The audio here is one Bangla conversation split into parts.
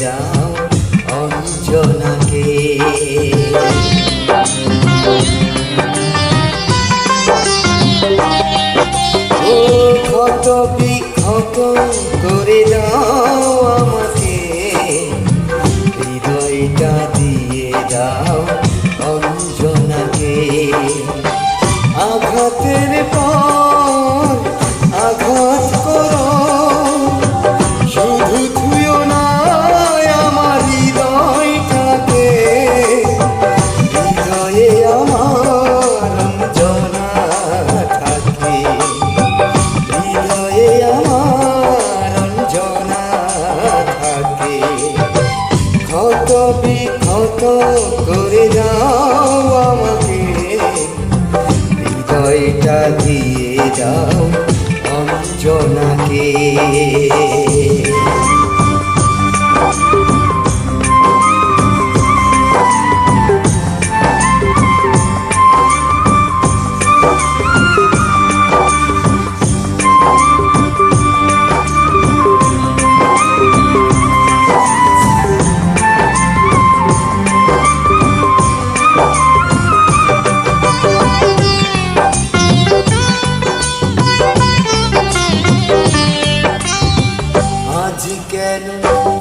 যাও অঞ্জনাকে। ক্ষত বিক্ষত করে দাও আমাকে হৃদয়টা দিয়ে যাও সাজিয়ে যাও অঞ্জনাকে।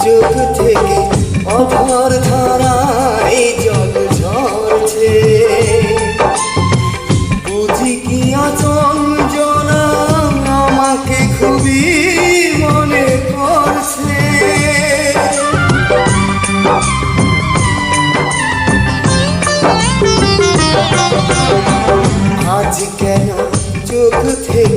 চোখ থেকে অধর ধরায় জল ঝরছে। বুঝি কি আচঞ্জনা আমাকে খুবই মনে করছে আজ কেন চোখ থেকে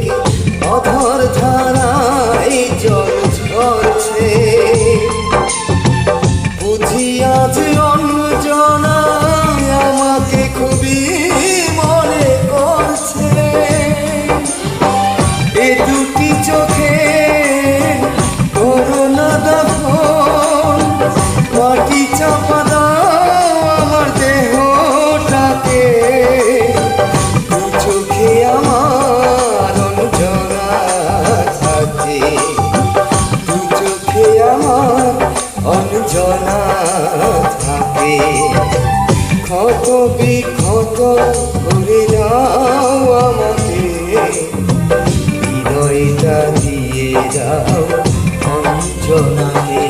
যাও অঞ্জনাকে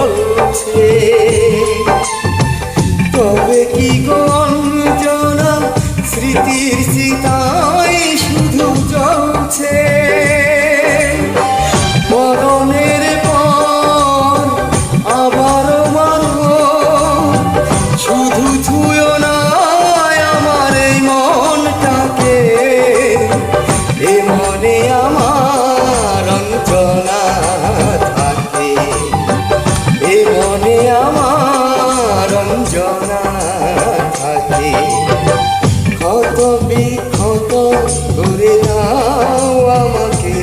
চলছে তবে কি গঞ্জনা স্মৃতির সীতা? জনা থাকে ক্ষত বিক্ষত ঘুরে দাও আমাকে।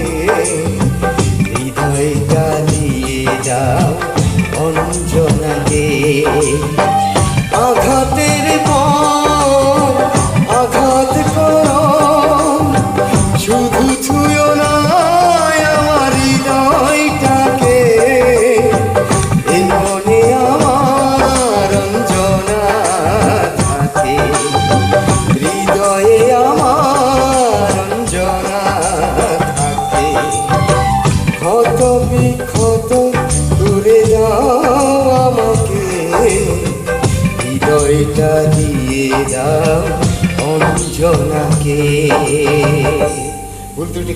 হৃদয়টা দিয়ে যাও অঞ্জনাকে। ঝড়টা দিয়ে দাও অঞ্জনাকে। ভুল ত্রুটি